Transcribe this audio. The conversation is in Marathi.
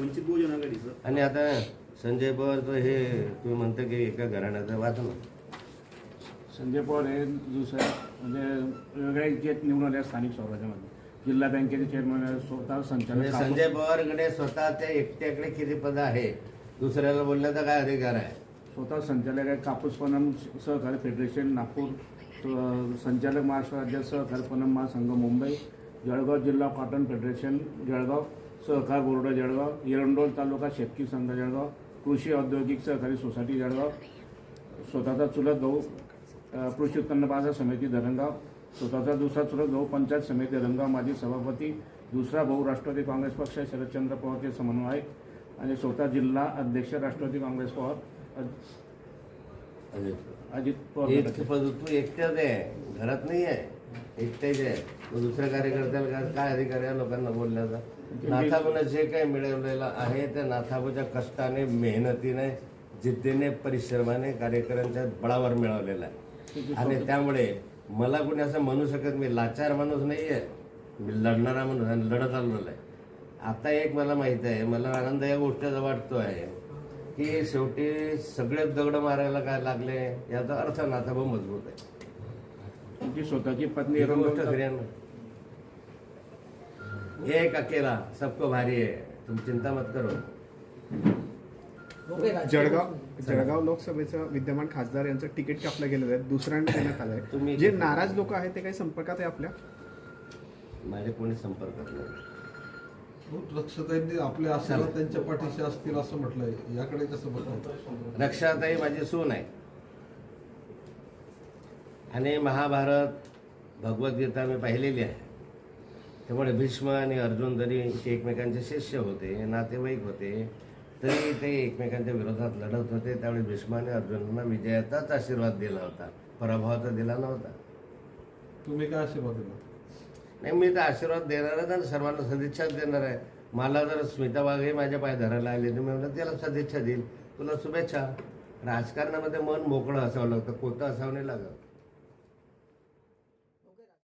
वंचित बहुजन आघाडीचं. आणि आता संजय पवारचं हे तुम्ही म्हणता की एका घराण्याचं वाचन संजय पवार हे दुसऱ्या म्हणजे वेगळ्या इच्छेत निवडून आले स्थानिक स्वराज्यामध्ये. जिल्हा बँकेचे चेअरमन स्वतः म्हणजे संचालक संजय पवारकडे स्वतःच्या एकट्याकडे किती पद आहे? दुसऱ्याला बोलण्याचा काय अधिकार आहे? स्वतः संचालक आहे कापूस पणन सहकारी फेडरेशन नागपूर स- संचालक महाराष्ट्र राज्य सहकारी पणन महासंघ मुंबई जळगाव जिल्हा कॉटन फेडरेशन जळगाव सहकार बोर्ड जळगाव एरंडोल तालुका शेतकरी संघ जळगाव कृषी औद्योगिक सहकारी सोसायटी जळगाव स्वतःचा चुलत भाऊ अ, कृषी उत्पन्न बाजार समिती धरणगाव स्वतःचा दुसरा चुलत भाऊ पंचायत समिती धरणगाव माजी सभापती दुसरा भाऊ राष्ट्रवादी काँग्रेस पक्ष शरदचंद्र पवारचे समन्वयक आणि स्वतः जिल्हा अध्यक्ष राष्ट्रवादी काँग्रेस पवार अजित. पवार तू एकट्याच आहे घरात नाही आहे? एकट्याच आहे दुसऱ्या कार्यकर्त्याला काय- अधिकार आहे? लोकांना बोलण्याचा. नाथाबूनं जे काही मिळवलेलं आहे त्या नाथाबूच्या कष्टाने मेहनतीने जिद्दीने परिश्रमाने कार्यकर्त्यांच्या बळावर मिळवलेलं आहे. आणि त्यामुळे मला कोणी असं म्हणू शकत मी लाचार माणूस नाही आहे. मी लढणारा माणूस आहे, लढत आलेलो आहे. आता एक मला माहीत आहे मला आनंद या गोष्टीचा वाटतो आहे की शेवटी सगळेच दगड मारायला काय लागले? याचा अर्थ नाथाभाऊ मजबूत आहे. तुमची स्वतःची पत्नी ही एक अकेला सबको भारी आहे. तुम चिंता मत करो. जळगाव जळगाव लोकसभेचं विद्यमान खासदार यांचं तिकीट कापलं गेलेलं आहे. दुसऱ्यांदा देण्यात आलंय. तुम्ही- जे नाराज लोक आहेत ते काही संपर्कात आहे आपल्या? माझे कोणी संपर्कात नाही. रक्षताईंनी आपल्या आशीर्वाद त्यांच्या पाठीशी असतील असं म्हटलंय. याकडे कसं बघताय? रक्षाताई माझी सून आहे. आणि महाभारत भगवद्गीता मी पाहिलेली आहे. त्यामुळे भीष्म आणि अर्जुन जरी एकमेकांचे शिष्य होते नातेवाईक होते तरी ते एकमेकांच्या विरोधात लढत होते. त्यावेळी भीष्म आणि अर्जुनांना विजयाचाच आशीर्वाद दिला होता. पराभवाचा दिला नव्हता. तुम्ही काय आशीर्वाद दिला? नाही मी तर आशीर्वाद देणारच आणि सर्वांना सदिच्छाच देणार आहे. मला जर स्मिता वाघे माझ्या पाय धरायला आले तर मी म्हणलं त्याला सदिच्छा देईल. तुला शुभेच्छा. राजकारणामध्ये मन मोकळं असावं लागतं कोतं असावं नाही लागत.